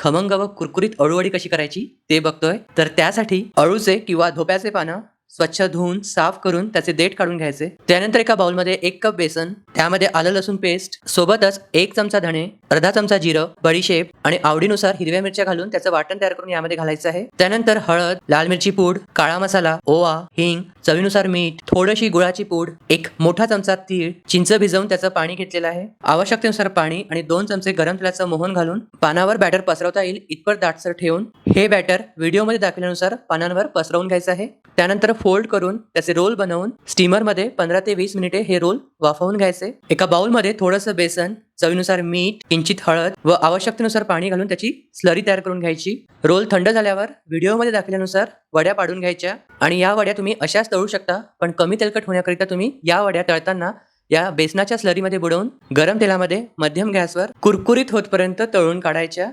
खमंग व कुरकुरीत अळूवडी कशी करायची ते बघतोय. तर त्यासाठी अळूचे किंवा धोप्याचे पानं स्वच्छ धुवून साफ करून त्याचे देठ काढून घ्यायचे. त्यानंतर एका बाउलमध्ये एक कप बेसन त्यामध्ये आलं लसूण पेस्ट सोबतच एक चमचा धणे अर्धा चमचा जिरं बडीशेप आणि आवडीनुसार हिरव्या मिरच्या घालून त्याचं वाटण तयार करून यामध्ये घालायचं आहे. त्यानंतर हळद लाल मिरची पूड काळा मसाला ओवा हिंग चवीनुसार मीठ थोडीशी गुळाची पूड एक मोठा चमचा तीळ चिंच भिजवून त्याचं पाणी घेतलेलं आहे. आवश्यकतेनुसार पाणी आणि दोन चमचे गरम तेलाचं मोहन घालून पानावर बॅटर पसरवता येईल. इतपर दाटसर ठेवून हे बॅटर व्हिडिओमध्ये दाखवल्यानुसार पानांवर पसरवून घ्यायचं आहे. त्यानंतर फोल्ड करून त्याचे रोल बनवून स्टीमरमध्ये पंधरा ते वीस मिनिटे हे रोल वाफवून घ्यायचे. एका बाउलमध्ये थोडंसं बेसन चवीनुसार मीठ किंचित हळद व आवश्यकतेनुसार पाणी घालून त्याची स्लरी तयार करून घ्यायची. रोल थंड झाल्यावर व्हिडिओमध्ये दाखवल्यानुसार वड्या पाडून घ्यायच्या. आणि या वड्या तुम्ही अशाच तळू शकता पण कमी तेलकट होण्याकरिता तुम्ही या वड्या तळताना या बेसनाच्या स्लरीमध्ये बुडवून गरम तेलामध्ये मध्यम गॅसवर कुरकुरीत होतपर्यंत तळून काढायच्या.